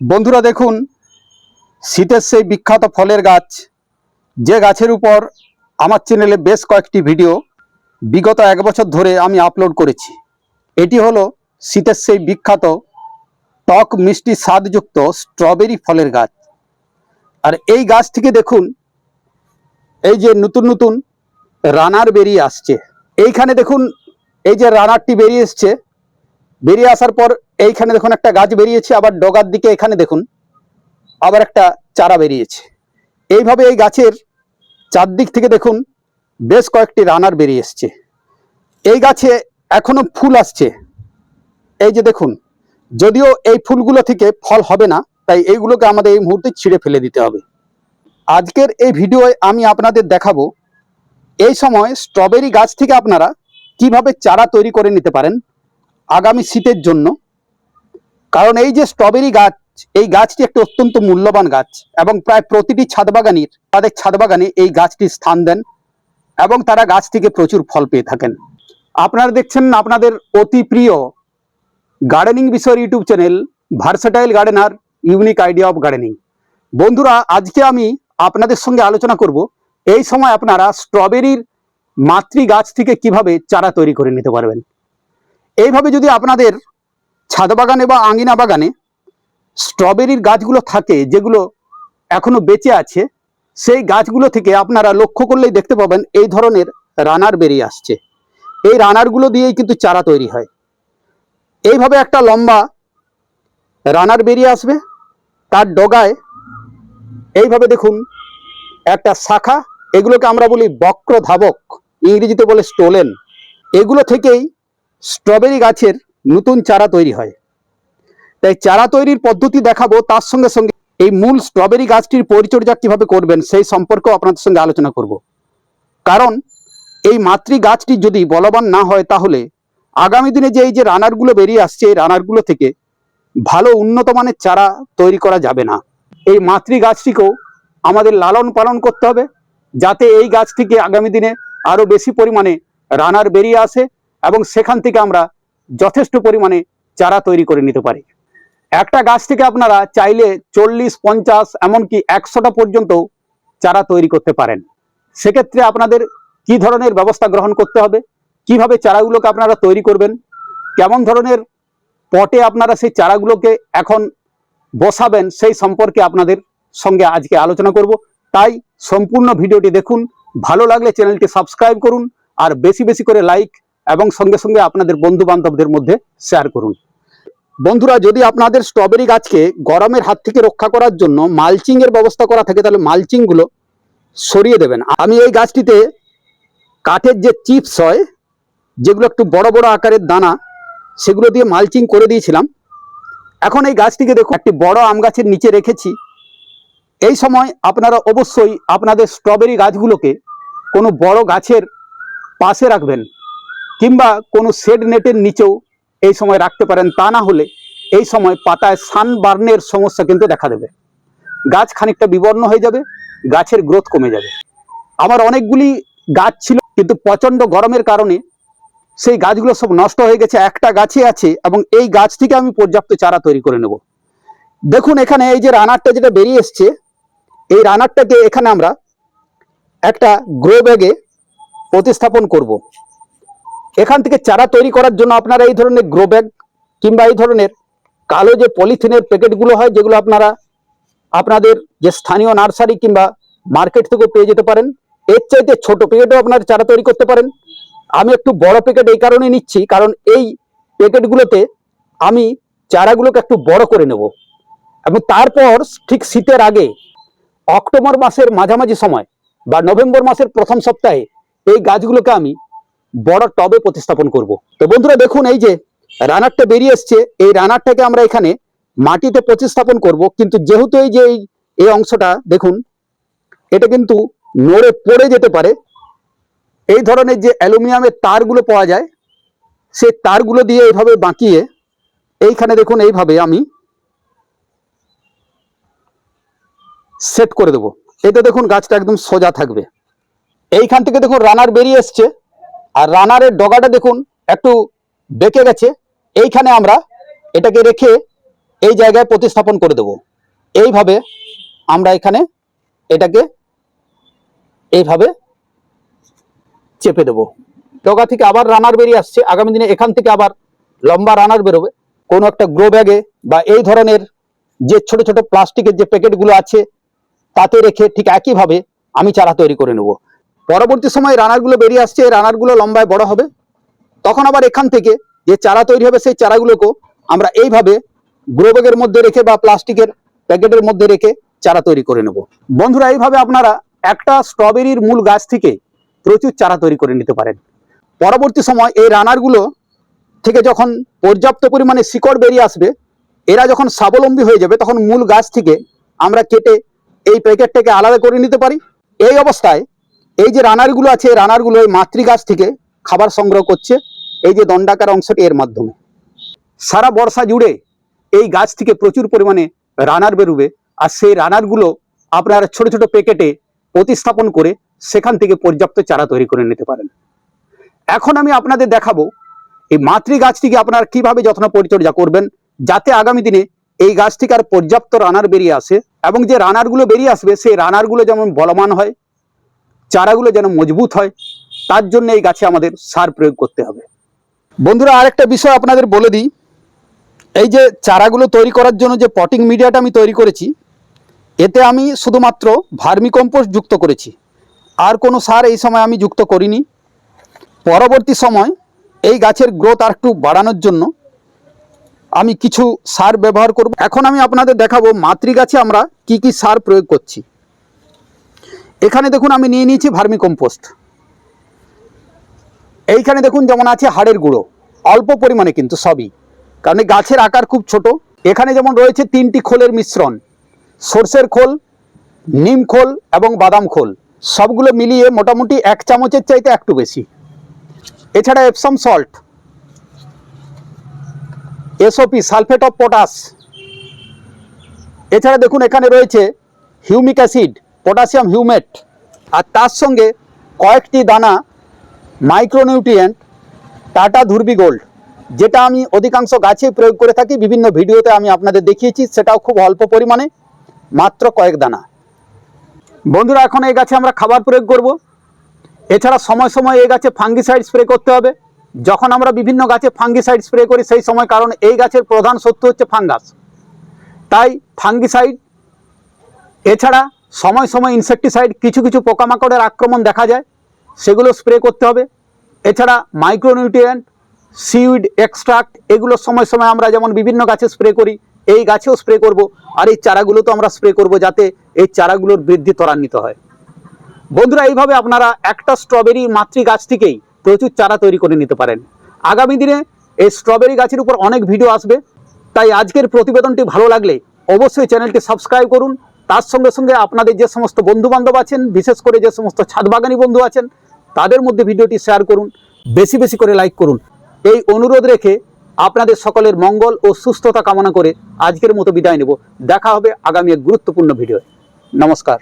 বন্ধুরা দেখুন, শীতের সেই বিখ্যাত ফলের গাছ। যে গাছের উপর আমার চ্যানেলে বেশ কয়েকটি ভিডিও বিগত এক বছর ধরে আমি আপলোড করেছি। এটি হলো শীতের সেই বিখ্যাত টক মিষ্টি স্বাদযুক্ত স্ট্রবেরি ফলের গাছ। আর এই গাছ থেকে দেখুন, এই যে নতুন নতুন রানার বেরিয়ে আসছে। এইখানে দেখুন, এই যে রানারটি বেরিয়ে এসছে বেরিয়ে আসার পর এইখানে দেখুন একটা গাছ বেরিয়েছে, আবার ডগার দিকে এখানে দেখুন আবার একটা চারা বেরিয়েছে। এইভাবে এই গাছের চারদিক থেকে দেখুন বেশ কয়েকটি রানার বেরিয়ে এসছে। এই গাছে এখনও ফুল আসছে। এই যে দেখুন, যদিও এই ফুলগুলো থেকে ফল হবে না, তাই এইগুলোকে আমাদের এই মুহূর্তে ছিঁড়ে ফেলে দিতে হবে। আজকের এই ভিডিওয়ে আমি আপনাদের দেখাবো, এই সময় স্ট্রবেরি গাছ থেকে আপনারা কীভাবে চারা তৈরি করে নিতে পারেন আগামী শীতের জন্য। কারণ এই যে স্ট্রবেরি গাছ, এই গাছটি একটি অত্যন্ত মূল্যবান গাছ এবং প্রায় প্রতিটি ছাদ বাগানির তাদের ছাদ বাগানে এই গাছটি স্থান দেন এবং তারা গাছ থেকে প্রচুর ফল পেয়ে থাকেন। আপনারা দেখছেন আপনাদের অতি প্রিয় গার্ডেনিং বিষয়ের YouTube channel versatile gardener unique idea of gardening বন্ধুরা, আজকে আমি আপনাদের সঙ্গে আলোচনা করব, এই সময় আপনারা স্ট্রবেরির মাতৃ গাছ থেকে কীভাবে চারা তৈরি করে নিতে পারবেন। এইভাবে যদি আপনাদের ছাদ বাগানে বা আঙিনা বাগানে স্ট্রবেরির গাছগুলো থাকে, যেগুলো এখনও বেঁচে আছে, সেই গাছগুলো থেকে আপনারা লক্ষ্য করলেই দেখতে পাবেন এই ধরনের রানার বেরিয়ে আসছে। এই রানারগুলো দিয়েই কিন্তু চারা তৈরি হয়। এইভাবে একটা লম্বা রানার বেরিয়ে আসবে, তার ডগায় এইভাবে দেখুন একটা শাখা, এগুলোকে আমরা বলি বক্র ধাবক ইংরেজিতে বলে স্টোলেন। এগুলো থেকেই স্ট্রবেরি গাছের নতুন চারা তৈরি হয়। তাই চারা তৈরির পদ্ধতি দেখাবো, তার সঙ্গে সঙ্গে এই মূল স্ট্রবেরি গাছটির পরিচর্যা কীভাবে করবেন সেই সম্পর্কেও আপনাদের সঙ্গে আলোচনা করব। কারণ এই মাতৃ গাছটি যদি বলবান না হয় তাহলে আগামী দিনে যে এই যে রানারগুলো বেরিয়ে আসছে, এই রানারগুলো থেকে ভালো উন্নত মানের চারা তৈরি করা যাবে না। এই মাতৃ গাছটিকেও আমাদের লালন পালন করতে হবে, যাতে এই গাছ থেকে আগামী দিনে আরও বেশি পরিমাণে রানার বেরিয়ে আসে এবং সেখান থেকে আমরা যথেষ্ট পরিমাণে চারা তৈরি করে নিতে পারি। একটা গাছ থেকে আপনারা চাইলে চল্লিশ, পঞ্চাশ, এমনকি একশোটা পর্যন্ত চারা তৈরি করতে পারেন। সেক্ষেত্রে আপনাদের কি ধরনের ব্যবস্থা গ্রহণ করতে হবে? কীভাবে চারাগুলোকে আপনারা তৈরি করবেন? কেমন ধরনের পটে আপনারা সেই চারাগুলোকে এখন বসাবেন সেই সম্পর্কে আপনাদের সঙ্গে আজকে আলোচনা করব। তাই সম্পূর্ণ ভিডিওটি দেখুন, ভালো লাগলে চ্যানেলটি সাবস্ক্রাইব করুন, আর বেশি বেশি করে লাইক এবং সঙ্গে সঙ্গে আপনাদের বন্ধু বান্ধবদের মধ্যে শেয়ার করুন। বন্ধুরা, যদি আপনাদের স্ট্রবেরি গাছকে গরমের হাত থেকে রক্ষা করার জন্য মালচিং এর ব্যবস্থা করা থাকে, তাহলে মালচিংগুলো সরিয়ে দেবেন। আমি এই গাছটিতে কাঠের যে চিপস হয়, যেগুলো একটু বড় বড় আকারের দানা, সেগুলো দিয়ে মালচিং করে দিয়েছিলাম। এখন এই গাছটিকে দেখো একটি বড় আম গাছের নিচে রেখেছি। এই সময় আপনারা অবশ্যই আপনাদের স্ট্রবেরি গাছগুলোকে কোনো বড় গাছের পাশে রাখবেন। কিংবা কোনো শেড নেটের নিচেও এই সময় রাখতে পারেন, তা না হলে এই সময় পাতায় সানবার্নের সমস্যা কিন্তু দেখা দেবে। গাছ খানিকটা বিবর্ণ হয়ে যাবে, গাছের গ্রোথ কমে যাবে। আমার অনেকগুলি গাছ ছিল, কিন্তু প্রচণ্ড গরমের কারণে সেই গাছগুলো সব নষ্ট হয়ে গেছে, একটা গাছে আছে এবং এই গাছ থেকে আমি পর্যাপ্ত চারা তৈরি করে নেব। দেখুন এখানে এই যে রানারটা যেটা বেরিয়ে এসছে, এই রানারটাকে এখানে আমরা একটা গ্রো ব্যাগে প্রতিস্থাপন করব। এখান থেকে চারা তৈরি করার জন্য আপনারা এই ধরনের গ্রো ব্যাগ কিংবা এই ধরনের কালো যে পলিথিনের প্যাকেটগুলো হয়, যেগুলো আপনারা আপনাদের যে স্থানীয় নার্সারি কিংবা মার্কেট থেকে পেয়ে যেতে পারেন। এর চাইতে ছোট প্যাকেটও আপনারা চারা তৈরি করতে পারেন। আমি একটু বড় প্যাকেট এই কারণে নিচ্ছি, কারণ এই প্যাকেটগুলোতে আমি চারাগুলোকে একটু বড় করে নেব। এবং তারপর ঠিক শীতের আগে, অক্টোবর মাসের মাঝামাঝি সময় বা নভেম্বর মাসের প্রথম সপ্তাহে এই গাছগুলোকে আমি বড় টবে প্রতিস্থাপন করব। তো বন্ধুরা দেখুন, এই যে রানারটা বেরিয়ে এসছে, এই রানারটাকে আমরা এখানে মাটিতে প্রতিস্থাপন করব। কিন্তু যেহেতু এই যে এই- অংশটা, দেখুন, এটা কিন্তু নড়ে পড়ে যেতে পারে। এই ধরনের যে অ্যালুমিনিয়ামের তারগুলো পাওয়া যায়, সেই তারগুলো দিয়ে এইভাবে বাঁকিয়ে, এইখানে দেখুন, এইভাবে আমি সেট করে দেবো। এতে দেখুন, গাছটা একদম সোজা থাকবে। এইখান থেকে দেখুন, রানার বেরিয়ে এসছে। আর রানারের ডগাটা দেখুন, একটু বেঁকে গেছে। এইখানে আমরা এটাকে রেখে এই জায়গায় প্রতিস্থাপন করে দেব। এইভাবে আমরা এখানে এটাকে এইভাবে চেপে দেব। ডগা থেকে আবার রানার বেরিয়ে আসছে। আগামী দিনে এখান থেকে আবার লম্বা রানার বেরোবে। কোনো একটা গ্রো ব্যাগে বা এই ধরনের যে ছোট ছোট প্লাস্টিকের যে প্যাকেটগুলো আছে, তাতে রেখে ঠিক একইভাবে আমি চারা তৈরি করে নেব। পরবর্তী সময় রানারগুলো বেরিয়ে আসছে, এই রানারগুলো লম্বায় বড় হবে। তখন আবার এখান থেকে যে চারা তৈরি হবে, সেই চারাগুলোকেও আমরা এইভাবে গ্রো ব্যাগের মধ্যে রেখে বা প্লাস্টিকের প্যাকেটের মধ্যে রেখে চারা তৈরি করে নেব। বন্ধুরা, এইভাবে আপনারা একটা স্ট্রবেরির মূল গাছ থেকে প্রচুর চারা তৈরি করে নিতে পারেন। পরবর্তী সময় এই রানারগুলো থেকে যখন পর্যাপ্ত পরিমাণে শিকড় বেরিয়ে আসবে, এরা যখন স্বাবলম্বী হয়ে যাবে, তখন মূল গাছ থেকে আমরা কেটে এই প্যাকেটটাকে আলাদা করে নিতে পারি। এই অবস্থায় এই যে রানারগুলো আছে রানারগুলো এই মাতৃ গাছ থেকে খাবার সংগ্রহ করছে, এই যে দণ্ডাকার অংশটি এর মাধ্যমে। সারা বর্ষা জুড়ে এই গাছ থেকে প্রচুর পরিমাণে রানার বেরোবে, আর সেই রানারগুলো আপনারা ছোট ছোট প্যাকেটে প্রতিস্থাপন করে সেখান থেকে পর্যাপ্ত চারা তৈরি করে নিতে পারেন। এখন আমি আপনাদের দেখাবো, এই মাতৃ গাছটিকে আপনারা কীভাবে যত্ন পরিচর্যা করবেন, যাতে আগামী দিনে এই গাছ থেকে আর পর্যাপ্ত রানার বেরিয়ে আসে, এবং যে রানারগুলো বেরিয়ে আসবে, সেই রানারগুলো যেমন বলমান হয় চারাগুলো যেন মজবুত হয়, তার জন্য এই গাছে আমাদের সার প্রয়োগ করতে হবে। বন্ধুরা, আরেকটা বিষয় আপনাদের বলে দিই। এই যে চারাগুলো তৈরি করার জন্য যে পটিং মিডিয়াটা আমি তৈরি করেছি, এতে আমি শুধুমাত্র ভার্মি কম্পোস্ট যুক্ত করেছি। আর কোনো সার এই সময় আমি যুক্ত করিনি। পরবর্তী সময় এই গাছের গ্রোথ আর একটু বাড়ানোর জন্য আমি কিছু সার ব্যবহার করব। এখন আমি আপনাদের দেখাবো মাতৃ গাছে আমরা কি কি সার প্রয়োগ করছি। এখানে দেখুন আমি নিয়ে নিয়েছি ভার্মি কম্পোস্ট এইখানে দেখুন যেমন আছে হাড়ের গুঁড়ো, অল্প পরিমাণে কিন্তু সবই। কারণ গাছের আকার খুব ছোট। এখানে যেমন রয়েছে তিনটি খোলের মিশ্রণ, সর্ষের খোল, নিম খোল এবং বাদাম খোল। সবগুলো মিলিয়ে মোটামুটি এক চামচের চাইতে একটু বেশি। এছাড়া Epsom salt, SOP, sulphate of potash. এছাড়া দেখুন এখানে রয়েছে হিউমিক অ্যাসিড পটাশিয়াম হিউমেট আর তার সঙ্গে কয়েকটি দানা মাইক্রোনিউট্রিয়েন্ট, টাটা ধুরবি গোল্ড, যেটা আমি অধিকাংশ গাছে প্রয়োগ করে থাকি, বিভিন্ন ভিডিওতে আমি আপনাদের দেখিয়েছি, সেটাও খুব অল্প পরিমাণে, মাত্র কয়েক দানা। বন্ধুরা, এখন এই গাছে আমরা খাবার প্রয়োগ করব। এছাড়া সময় সময় এই গাছে ফাঙ্গিসাইড স্প্রে করতে হবে। যখন আমরা বিভিন্ন গাছে ফাঙ্গিসাইড স্প্রে করি, সেই সময় কারণ এই গাছের প্রধান শত্রু হচ্ছে ফাঙ্গাস। তাই ফাঙ্গিসাইড, এছাড়া সময় সময় ইনসেকটিসাইড কিছু কিছু পোকামাকড়ের আক্রমণ দেখা যায়, সেগুলো স্প্রে করতে হবে। এছাড়া মাইক্রোনিউট্রিয়েন্ট সিউড এক্সট্রাক্ট এগুলো সময় সময় আমরা যেমন বিভিন্ন গাছে স্প্রে করি, এই গাছেও স্প্রে করব, আর এই চারাগুলো তো আমরা স্প্রে করব যাতে এই চারাগুলোর বৃদ্ধি ত্বরান্বিত হয়। বন্ধুরা, এইভাবে আপনারা একটা স্ট্রবেরি মাতৃ গাছ থেকেই প্রচুর চারা তৈরি করে নিতে পারেন। আগামী দিনে এই স্ট্রবেরি গাছের উপর অনেক ভিডিও আসবে, তাই আজকের প্রতিবেদনটি ভালো লাগলে অবশ্যই চ্যানেলটি সাবস্ক্রাইব করুন তার সঙ্গে সঙ্গে আপনাদের যে সমস্ত বন্ধু বান্ধব আছেন, বিশেষ করে যে সমস্ত ছাদবাগানি বন্ধু আছেন, তাদের মধ্যে ভিডিওটি শেয়ার করুন, বেশি বেশি করে লাইক করুন। এই অনুরোধ রেখে আপনাদের সকলের মঙ্গল ও সুস্থতা কামনা করে আজকের মতো বিদায় নেব। দেখা হবে আগামী এক গুরুত্বপূর্ণ ভিডিও নমস্কার।